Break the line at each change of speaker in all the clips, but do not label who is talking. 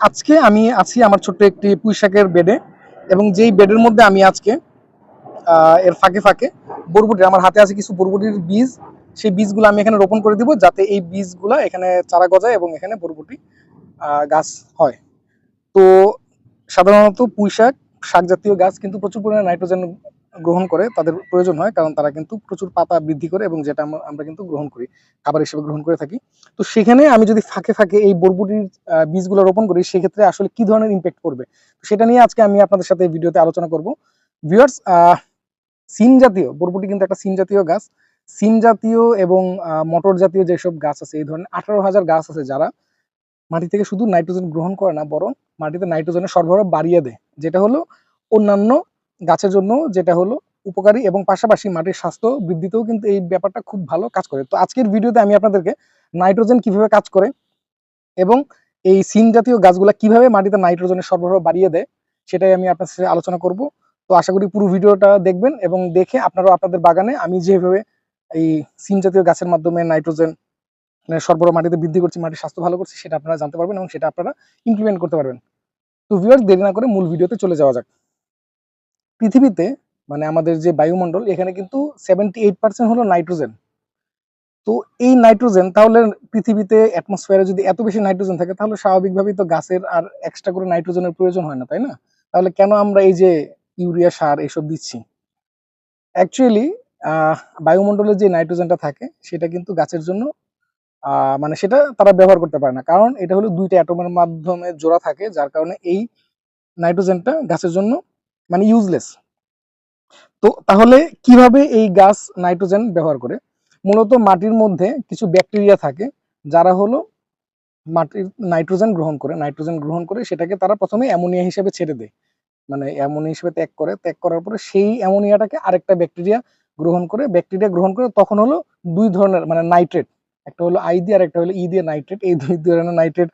আজকে আমি আছি আমার ছোট্ট একটি পুঁইশাকের বেডে এবং যেই বেডের মধ্যে আমি আজকে এর ফাঁকে ফাঁকে বরবটি, আমার হাতে আছে কিছু বরবটির বীজ, সেই বীজগুলো আমি এখানে রোপণ করে দিব যাতে এই বীজগুলা এখানে চারা গজায় এবং এখানে বরবটি গাছ হয়। তো সাধারণত পুঁইশাক, শাক জাতীয় গাছ কিন্তু প্রচুর পরিমাণে নাইট্রোজেন গ্রহণ করে তাদের প্রয়োজন হয়, কারণ তারা কিন্তু প্রচুর পাতা বৃদ্ধি করে এবং যেটা আমরা- কিন্তু গ্রহণ করি, খাবার হিসেবে গ্রহণ করে থাকি। তো সেখানে আমি যদি ফাঁকে ফাঁকে এই বরবটির বীজগুলো রোপণ করি, সেক্ষেত্রে আসলে কি ধরনের ইম্প্যাক্ট পড়বে? সেটা নিয়ে আজকে আমি আপনাদের সাথে ভিডিওতে আলোচনা করব। ভিউয়ার্স সিম জাতীয়, বরবটি কিন্তু একটা সিম জাতীয় গাছ। সিম জাতীয় এবং মটর জাতীয় যেসব গাছ আছে, এই ধরনের আঠারো হাজার গাছ আছে যারা মাটি থেকে শুধু নাইট্রোজেন গ্রহণ করে না, বরং মাটিতে নাইট্রোজেনের সরবরাহ বাড়িয়ে দেয়। যেটা হলো অন্যান্য গাছের জন্য যেটা হলো উপকারী এবং পাশাপাশি মাটির স্বাস্থ্য বৃদ্ধিতেও কিন্তু এই ব্যাপারটা খুব ভালো কাজ করে। তো আজকের ভিডিওতে আমি আপনাদেরকে নাইট্রোজেন কীভাবে কাজ করে এবং এই সিম জাতীয় গাছগুলা কীভাবে মাটিতে নাইট্রোজেনের সরবরাহ বাড়িয়ে দেয় সেটাই আমি আপনার সাথে আলোচনা করব। তো আশা করি পুরো ভিডিওটা দেখবেন এবং দেখে আপনারাও আপনাদের বাগানে আমি যেভাবে এই সিম জাতীয় গাছের মাধ্যমে নাইট্রোজেন সরবরাহ মাটিতে বৃদ্ধি করছি, মাটির স্বাস্থ্য ভালো করছি, সেটা আপনারা জানতে পারবেন এবং সেটা আপনারা ইমপ্লিমেন্ট করতে পারবেন। তো ভিউয়ার্স দেরি না করে মূল ভিডিওতে চলে যাওয়া যাক। পৃথিবীতে মানে আমাদের যে বায়ুমণ্ডল, এখানে কিন্তু সেভেন্টি এইট পার্সেন্ট হলো নাইট্রোজেন। তো এই নাইট্রোজেন, তাহলে পৃথিবীতে অ্যাটমসফিয়ারে যদি এত বেশি নাইট্রোজেন থাকে, তাহলে স্বাভাবিকভাবেই তো গাছের আর এক্সট্রা করে নাইট্রোজেনের প্রয়োজন হয় না, তাই না? তাহলে কেন আমরা এই যে ইউরিয়া, সার এসব দিচ্ছি? অ্যাকচুয়ালি বায়ুমণ্ডলে যে নাইট্রোজেনটা থাকে, সেটা কিন্তু গাছের জন্য মানে সেটা তারা ব্যবহার করতে পারে না। কারণ এটা হলো দুইটা অ্যাটমের মাধ্যমে জোড়া থাকে, যার কারণে এই নাইট্রোজেনটা গাছের জন্য মানে ইউজলেস তো তাহলে কীভাবে এই গাছ নাইট্রোজেন ব্যবহার করে? মূলত মাটির মধ্যে কিছু ব্যাকটেরিয়া থাকে, যারা হলো মাটির নাইট্রোজেন গ্রহণ করে। নাইট্রোজেন গ্রহণ করে সেটাকে তারা প্রথমে অ্যামোনিয়া হিসেবে ছেড়ে দেয়। মানে অ্যামোনিয়া হিসেবে ত্যাগ করে। ত্যাগ করার পরে সেই অ্যামোনিয়াটাকে আরেকটা ব্যাকটেরিয়া গ্রহণ করে। ব্যাকটেরিয়া গ্রহণ করে তখন হলো দুই ধরনের মানে নাইট্রেট একটা হলো আই দিয়ে আর একটা হলো ই দিয়ে নাইট্রেট এই দুই ধরনের নাইট্রেট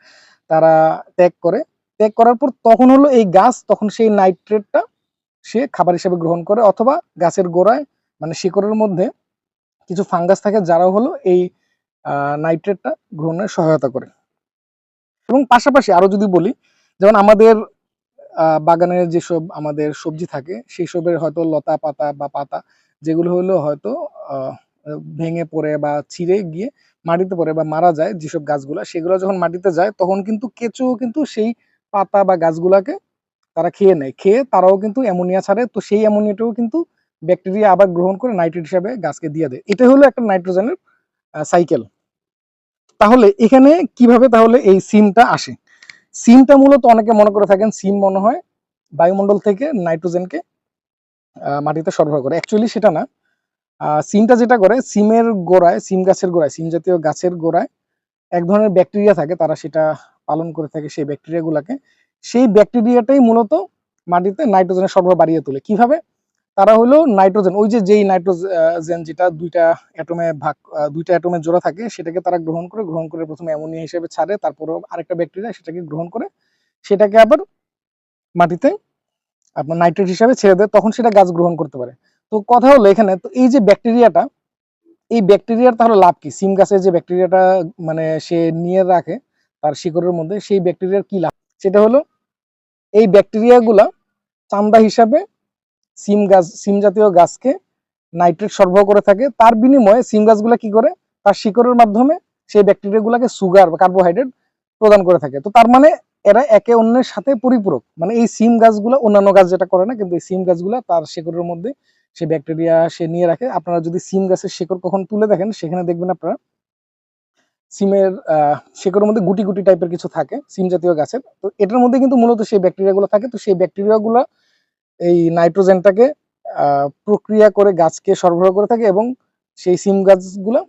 তারা ত্যাগ করে। ত্যাগ করার পর তখন হলো এই গাছ তখন সেই নাইট্রেটটা সে খাবার হিসেবে গ্রহণ করে অথবা গাছের গোড়ায় মানে শিকড়ের মধ্যে কিছু ফাঙ্গাস থাকে যারা হলো এই নাইট্রেটটা গ্রহণের সহায়তা করে। এবং পাশাপাশি আরও যদি বলি, যেমন আমাদের বাগানের যেসব আমাদের সবজি থাকে সেই সবের হয়তো লতা পাতা বা পাতা, যেগুলো হলো হয়তো ভেঙে পড়ে বা ছিঁড়ে গিয়ে মাটিতে পড়ে বা মারা যায় যেসব গাছগুলা, সেগুলো যখন মাটিতে যায় তখন কিন্তু কেঁচো কিন্তু সেই পাতা বা গাছগুলাকে তারা খেয়ে নেয়। খেয়ে তারাও কিন্তু অ্যামোনিয়া ছাড়ে, তো সেই অ্যামোনিয়াটাও কিন্তু ব্যাকটেরিয়া আবার গ্রহণ করে নাইট্রেট হিসাবে গাছকে দিয়ে দেয়। এটা হলো একটা নাইট্রোজেনের সাইকেল তাহলে এখানে কীভাবে তাহলে এই সিমটা আসে? সিমটা মূলত অনেকে মনে করে থাকেন, সিম মনে হয় বায়ুমণ্ডল থেকে নাইট্রোজেনকে মাটিতে সরবরাহ করে। অ্যাকচুয়ালি সেটা না। সিমটা যেটা করে, সিমের গোড়ায়, সিম গাছের গোড়ায়, সিম জাতীয় গাছের গোড়ায় এক ধরনের ব্যাকটেরিয়া থাকে, তারা সেটা পালন করে থাকে সেই ব্যাকটেরিয়া গুলাকে সেই ব্যাকটেরিয়াটাই মূলত মাটিতে নাইট্রোজেনের সরবরাহ বাড়িয়ে তোলে। কীভাবে? তারা হলো নাইট্রোজেন, ওই যে যেই নাইট্রোজেন যেটা দুইটা অ্যাটমে ভাগ দুইটা অ্যাটমে জোড়া থাকে, সেটাকে তারা গ্রহণ করে গ্রহণ করে প্রথমে অ্যামোনিয়া হিসেবে ছাড়ে, তারপর আরেকটা ব্যাকটেরিয়া সেটাকে গ্রহণ করে, সেটাকে আবার মাটিতে আপনার নাইট্রেট হিসাবে ছেড়ে দেয়, তখন সেটা গাছ গ্রহণ করতে পারে। তো কথা হলো এখানে, তো এই যে ব্যাকটেরিয়াটা, এই ব্যাকটেরিয়ার তাহলে লাভ কি? সিম গাছের যে ব্যাকটেরিয়াটা মানে সে নিয়ে রাখে, তার শিকড়ের মধ্যে, সেই ব্যাকটেরিয়ার কি লাভ? সেটা হলো এই ব্যাকটেরিয়াগুলা চান্দা হিসাবে সিম গাছ, সিম জাতীয় গাছকে নাইট্রেট সরবরাহ করে থাকে। তার বিনিময়ে সিম গাছগুলা কি করে? তার শিকড়ের মাধ্যমে সেই ব্যাকটেরিয়াগুলোকে সুগার বা কার্বোহাইড্রেট প্রদান করে থাকে। তো তার মানে এরা একে অন্যের সাথে পরিপূরক। মানে এই সিম গাছগুলো অন্যান্য গাছ যেটা করে না, কিন্তু এই সিম গাছগুলা তার শিকড়ের মধ্যে সে ব্যাকটেরিয়া সে নিয়ে রাখে। আপনারা যদি সিম গাছের শিকড় কখন তুলে দেখেন, সেখানে দেখবেন আপনারা সিমের শিকড়ের মধ্যে গুটি গুটি টাইপের কিছু থাকে, সিম জাতীয় গাছের। তো এটার মধ্যে কিন্তু মূলত সেই ব্যাকটেরিয়াগুলো থাকে। তো সেই ব্যাকটেরিয়াগুলো এই নাইট্রোজেনটাকে প্রক্রিয়া করে গাছকে সরবরাহ করে থাকে এবং সেই সিম গাছগুলো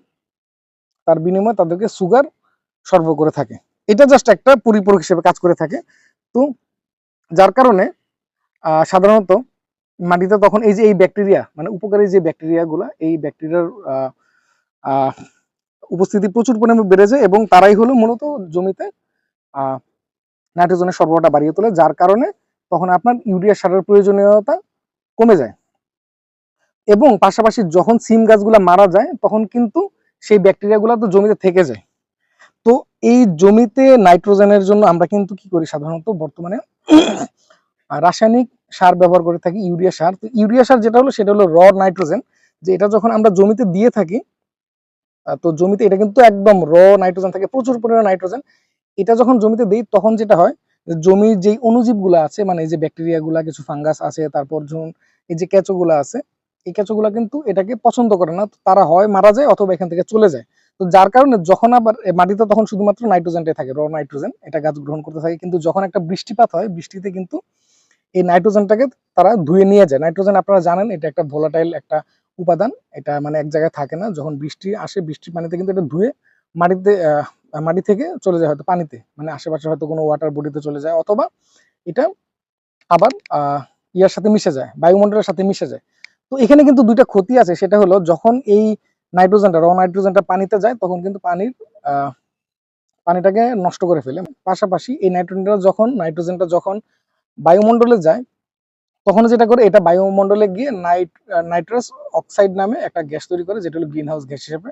তার বিনিময়ে তাদেরকে সুগার সরবরাহ করে থাকে। এটা জাস্ট একটা পরিপূরক হিসেবে কাজ করে থাকে। তো যার কারণে সাধারণত মাটিতে তখন এই যে এই ব্যাকটেরিয়া মানে উপকারী যে ব্যাকটেরিয়াগুলো এই ব্যাকটেরিয়ার উপস্থিতি প্রচুর পরিমাণে বেড়ে যায় এবং তারাই হলো মূলত জমিতে নাইট্রোজেনের সরবরাহটা বাড়িয়ে তোলে, যার কারণে তখন আপনার ইউরিয়া সারের প্রয়োজনীয়তা কমে যায়। এবং পাশাপাশি যখন সিম গাছগুলা মারা যায়, তখন কিন্তু সেই ব্যাকটেরিয়াগুলো তো জমিতে থেকে যায়। তো এই জমিতে নাইট্রোজেনের জন্য আমরা কিন্তু কি করি সাধারণত বর্তমানে? রাসায়নিক সার ব্যবহার করে থাকি ইউরিয়া সার। তো ইউরিয়া সার যেটা হলো, সেটা হলো র নাইট্রোজেন যে এটা যখন আমরা জমিতে দিয়ে থাকি তো জমিতে এটা কিন্তু একদম র নাইট্রোজেন থাকে, প্রচুর পরিমাণে নাইট্রোজেন এটা যখন জমিতে দিই, তখন যেটা হয়, জমির যেই অণুজীবগুলো আছে মানে এই যে ব্যাকটেরিয়া গুলা, কিছু ফাঙ্গাস আছে, তারপর ধরুন এই যে কেঁচোগুলো আছে, এই কেঁচোগুলা কিন্তু এটাকে পছন্দ করে না। তারা হয় মারা যায় অথবা এখান থেকে চলে যায়। তো যার কারণে যখন আবার মাটিতে তখন শুধুমাত্র নাইট্রোজেনটাই থাকে র নাইট্রোজেন এটা গাছ গ্রহণ করতে থাকে। কিন্তু যখন একটা বৃষ্টিপাত হয়, বৃষ্টিতে কিন্তু এই নাইট্রোজেনটাকে তারা ধুয়ে নিয়ে যায়। নাইট্রোজেন আপনারা জানেন, এটা একটা ভোলাটাইল একটা উপাদান, এটা মানে এক জায়গায় থাকে না। যখন বৃষ্টি আসে, বৃষ্টির পানিতে কিন্তু এটা ধুয়ে মাটিতে মাটি থেকে চলে যায় হয়তো পানিতে। মানে আশেপাশে হয়তো কোনো ওয়াটার বডিতে চলে যায়, অথবা এটা আবার ইয়ার সাথে মিশে যায়, বায়ুমণ্ডলের সাথে মিশে যায়। তো এখানে কিন্তু দুইটা ক্ষতি আছে। সেটা হলো, যখন এই নাইট্রোজেনটা র নাইট্রোজেনটা পানিতে যায়, তখন কিন্তু পানির পানিটাকে নষ্ট করে ফেলে। পাশাপাশি এই নাইট্রোজেনটা যখন নাইট্রোজেনটা যখন বায়ুমণ্ডলে যায় তখন যেটা করে, এটা বায়ুমণ্ডলে গিয়ে নাইট নাইট্রাস অক্সাইড নামে একটা গ্যাস তৈরি করে, যেটা হলো গ্রিন হাউস গ্যাস হিসেবে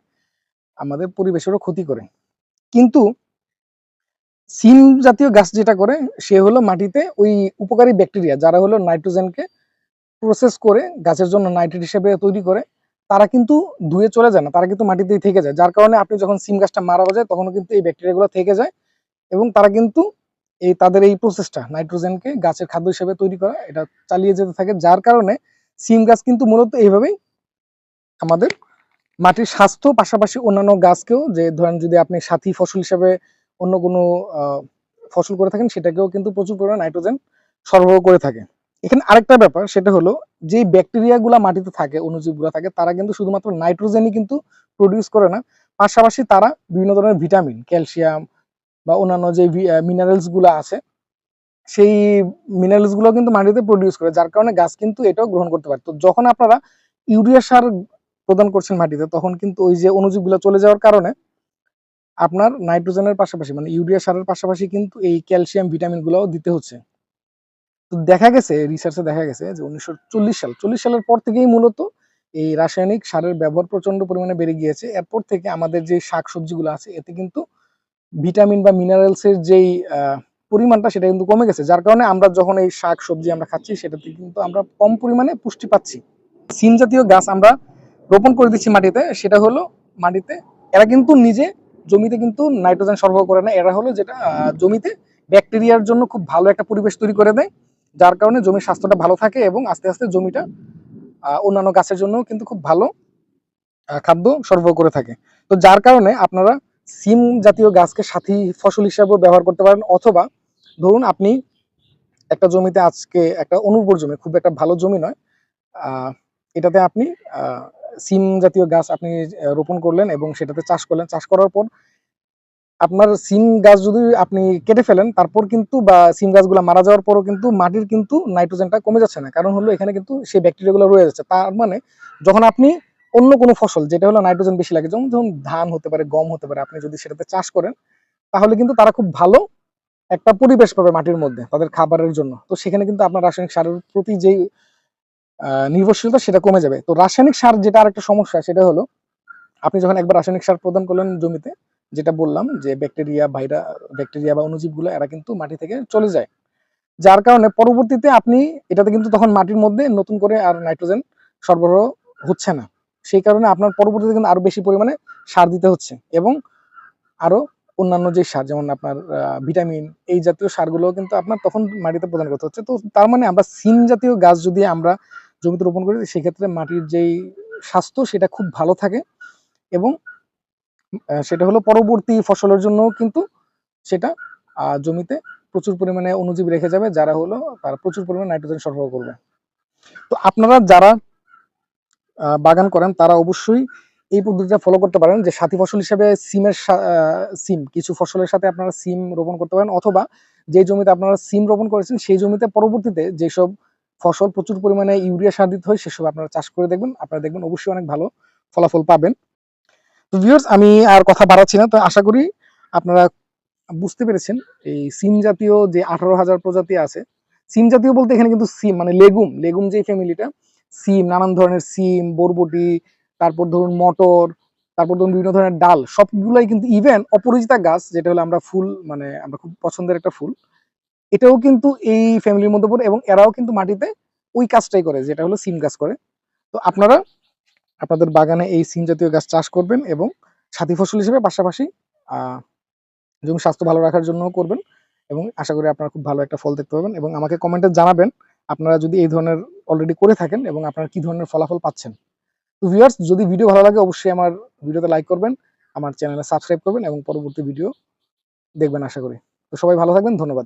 আমাদের পরিবেশেরও ক্ষতি করে। কিন্তু সিম জাতীয় গাছ যেটা করে, সে হলো মাটিতে ওই উপকারী ব্যাকটেরিয়া, যারা হলো নাইট্রোজেনকে প্রসেস করে গাছের জন্য নাইট্রেট হিসেবে তৈরি করে, তারা কিন্তু ধুয়ে চলে যায় না, তারা কিন্তু মাটিতেই থেকে যায়। যার কারণে আপনি যখন সিম গাছটা মারা যায় তখন কিন্তু এই ব্যাকটেরিয়াগুলো থেকে যায় এবং তারা কিন্তু এই তাদের এই প্রসেসটা নাইট্রোজেনকে গাছের খাদ্য হিসেবে তৈরি করা, এটা চালিয়ে যেতে থাকে, যার কারণে সিম গাছ কিন্তু মূলত এইভাবেই আমাদের মাটির স্বাস্থ্য, পাশাপাশি অন্যান্য গাছকেও যে ধরেন যদি আপনি সাথী ফসল হিসেবে অন্য কোনো ফসল করে থাকেন, সেটাকেও কিন্তু প্রচুর পরিমাণে নাইট্রোজেন সরবরাহ করে থাকে। এখানে আরেকটা ব্যাপার, সেটা হলো যে ব্যাকটেরিয়া গুলা মাটিতে থাকে, অণুজীবগুলো থাকে, তারা কিন্তু শুধুমাত্র নাইট্রোজেনই কিন্তু প্রডিউস করে না, পাশাপাশি তারা বিভিন্ন ধরনের ভিটামিন ক্যালসিয়াম বা অন্যান্য যে মিনারেলসগুলো আছে, সেই মিনারেলসগুলো কিন্তু মাটিতে প্রডিউস করে, যার কারণে গাছ কিন্তু এটাও গ্রহণ করতে পারে। তো যখন আপনারা ইউরিয়া সার প্রদান করছেন মাটিতে, তখন কিন্তু ওই যে অণুজীবগুলো চলে যাওয়ার কারণে আপনার নাইট্রোজেনের পাশাপাশি মানে ইউরিয়া সারের পাশাপাশি কিন্তু এই ক্যালসিয়াম ভিটামিন গুলোও দিতে হচ্ছে। তো দেখা গেছে রিসার্চে দেখা গেছে যে উনিশশো চল্লিশ সাল, চল্লিশ সালের পর থেকেই মূলত এই রাসায়নিক সারের ব্যবহার প্রচণ্ড পরিমাণে বেড়ে গিয়েছে। এরপর থেকে আমাদের যে শাক সবজিগুলো আছে, এতে কিন্তু ভিটামিন বা মিনারেলস এর যেই পরিমাণটা সেটা কিন্তু কমে গেছে। যার কারণে আমরা যখন এই শাক সবজি আমরা খাচ্ছি, সেটাতে কিন্তু আমরা কম পরিমাণে পুষ্টি পাচ্ছি। সিম জাতীয় গাছ আমরা রোপণ করে দিচ্ছি মাটিতে, সেটা হলো মাটিতে, এরা কিন্তু নিজে জমিতে কিন্তু নাইট্রোজেন সরবরাহ করে না। এরা হলো যেটা জমিতে ব্যাকটেরিয়ার জন্য খুব ভালো একটা পরিবেশ তৈরি করে দেয়, যার কারণে জমির স্বাস্থ্যটা ভালো থাকে এবং আস্তে আস্তে জমিটা অন্যান্য গাছের জন্য কিন্তু খুব ভালো খাদ্য সরবরাহ করে থাকে। তো যার কারণে আপনারা সিম জাতীয় গাছকে সাথী ফসল হিসাবেও ব্যবহার করতে পারেন, অথবা ধরুন আপনি একটা জমিতে আজকে একটা অনুর্বর জমি, খুব একটা ভালো জমি নয় এটাতে আপনি সিম জাতীয় গাছ আপনি রোপণ করলেন এবং সেটাতে চাষ করলেন। চাষ করার পর আপনার সিম গাছ যদি আপনি কেটে ফেলেন, তারপর কিন্তু বা সিম গাছগুলো মারা যাওয়ার পরও কিন্তু মাটির কিন্তু নাইট্রোজেনটা কমে যাচ্ছে না। কারণ হলো এখানে কিন্তু সেই ব্যাকটেরিয়াগুলো রয়ে যাচ্ছে। তার মানে যখন আপনি অন্য কোনো ফসল, যেটা হলো নাইট্রোজেন বেশি লাগে, যেমন ধরুন ধান হতে পারে, গম হতে পারে, আপনি যদি সেটাতে চাষ করেন, তাহলে কিন্তু তারা খুব ভালো একটা পরিবেশ পাবে মাটির মধ্যে তাদের খাবারের জন্য। তো সেখানে কিন্তু আপনার রাসায়নিক সারের প্রতি যেই নির্ভরশীলতা সেটা কমে যাবে। তো রাসায়নিক সার যেটা আরেকটা সমস্যা, সেটা হলো আপনি যখন একবার রাসায়নিক সার প্রদান করলেন জমিতে, যেটা বললাম যে ব্যাকটেরিয়া, ভাইরা, ব্যাকটেরিয়া বা অণুজীবগুলো, এরা কিন্তু মাটি থেকে চলে যায়। যার কারণে পরবর্তীতে আপনি এটাতে কিন্তু তখন মাটির মধ্যে নতুন করে আর নাইট্রোজেন সরবরাহ হচ্ছে না। সেই কারণে আপনার পরবর্তীতে কিন্তু আরও বেশি পরিমাণে সার দিতে হচ্ছে এবং আরও অন্যান্য যে সার, যেমন আপনার ভিটামিন, এই জাতীয় সারগুলো কিন্তু আপনার তখন মাটিতে প্রদান করতে হচ্ছে। তো তার মানে আমরা সিম জাতীয় গাছ যদি আমরা জমিতে রোপণ করি, সেক্ষেত্রে মাটির যেই স্বাস্থ্য, সেটা খুব ভালো থাকে এবং সেটা হলো পরবর্তী ফসলের জন্য কিন্তু সেটা জমিতে প্রচুর পরিমাণে অণুজীব রেখে যাবে, যারা হলো তারা প্রচুর পরিমাণে নাইট্রোজেন সরবরাহ করবে। তো আপনারা যারা বাগান করেন, তারা অবশ্যই এই পদ্ধতিটা ফলো করতে পারেন যে সাথী ফসল হিসেবে সিমের সিম, কিছু ফসলের সাথে আপনারা সিম রোপণ করতে পারেন অথবা যে জমিতে আপনারা সিম রোপণ করেছেন সেই জমিতে পরবর্তীতে যেসব ফসল প্রচুর পরিমাণে ইউরিয়া সার দিতে হয় সেসব আপনারা চাষ করে দেখবেন, আপনারা দেখবেন অবশ্যই অনেক ভালো ফলাফল পাবেন। তো ভিউয়ার্স আমি আর কথা বাড়াচ্ছি না, তো আশা করি আপনারা বুঝতে পেরেছেন এই সিম জাতীয় যে আঠারো হাজার প্রজাতি আছে, সিম জাতীয় বলতে এখানে কিন্তু সিম মানে লেগুম লেগুম যে ফ্যামিলিটা সিম, নানান ধরনের সিম, বরবটি, তারপর ধরুন মটর, তারপর ধরুন বিভিন্ন ধরনের ডাল, সবগুলাই কিন্তু ইভেন অপরাজিতা গাছ, যেটা হলো আমরা ফুল মানে আমরা খুব পছন্দের একটা ফুল, এটাও কিন্তু এই ফ্যামিলির মধ্যে পড়ে এবং এরাও কিন্তু মাটিতে ওই কাজটাই করে, যেটা হলো সিম গাছ করে। তো আপনারা আপনাদের বাগানে এই সিম জাতীয় গাছ চাষ করবেন এবং সাথী ফসল হিসেবে পাশাপাশি জমি স্বাস্থ্য ভালো রাখার জন্য করবেন এবং আশা করি আপনারা খুব ভালো একটা ফল দেখতে পাবেন এবং আমাকে কমেন্টে জানাবেন আপনারা যদি এই ধরনের অলরেডি করে থাকেন এবং আপনারা কি ধরনের ফলাফল পাচ্ছেন। তো ভিউয়ার্স যদি ভিডিও ভালো লাগে, অবশ্যই আমার ভিডিওতে লাইক করবেন, আমার চ্যানেলে সাবস্ক্রাইব করবেন এবং পরবর্তী ভিডিও দেখবেন আশা করি। তো সবাই ভালো থাকবেন, ধন্যবাদ।